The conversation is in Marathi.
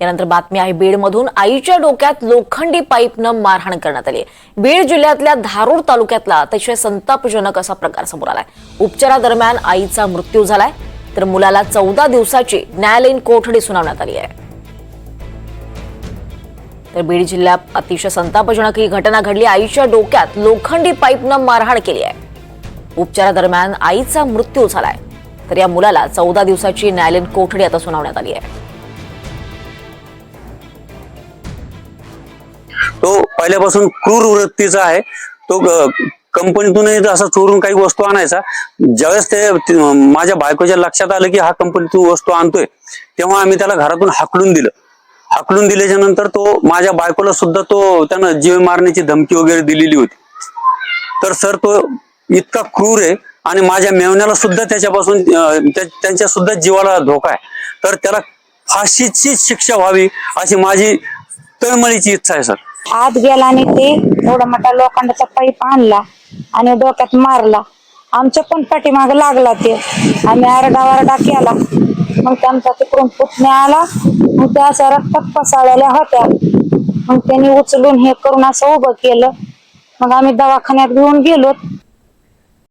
यानंतर बातमी आहे बीडमधून आईच्या डोक्यात लोखंडी पाईपनं मारहाण करण्यात आली. बीड जिल्ह्यातल्या धारूर तालुक्यातला अतिशय संतापजनक असा प्रकार समोर आलाय. उपचारादरम्यान आईचा मृत्यू झालाय तर मुलाला चौदा दिवसाची न्यायालयीन कोठडी सुनावण्यात आली आहे. तर बीड जिल्ह्यात अतिशय संतापजनक ही घटना घडली. आईच्या डोक्यात लोखंडी पाईपनं मारहाण केली आहे. उपचारादरम्यान आईचा मृत्यू झालाय तर या मुलाला चौदा दिवसाची न्यायालयीन कोठडी आता सुनावण्यात आली आहे. तो पहिल्यापासून क्रूर वृत्तीचा आहे. तो कंपनीतूनही असं चोरून काही वस्तू आणायचा. ज्यावेळेस ते माझ्या बायकोच्या लक्षात आलं की हा कंपनीतून वस्तू आणतोय तेव्हा आम्ही त्याला घरातून हाकलून दिलं. हाकलून दिल्याच्या नंतर तो माझ्या बायकोला सुद्धा तो त्यानं जीव मारण्याची धमकी वगैरे दिलेली होती. तर सर तो इतका क्रूर आहे आणि माझ्या मेवण्याला सुद्धा त्याच्यापासून त्यांच्या सुद्धा जीवाला धोका आहे. तर त्याला फाशीची शिक्षा व्हावी अशी माझी तळमळीची इच्छा आहे सर. आत गेला आणि ते एवढा मोठा लोखंडाचा पाईप आणला आणि डोक्यात मारला. आमच्या पण पाठीमाग लागला ते. आम्ही आरडा वारडा केला. मग त्यांचा तिकडून पुतण्या आला. मग त्या अशा रक्तात पसाळलेल्या होत्या. मग त्यांनी उचलून हे करून असं उभं केलं. मग आम्ही दवाखान्यात घेऊन गेलो.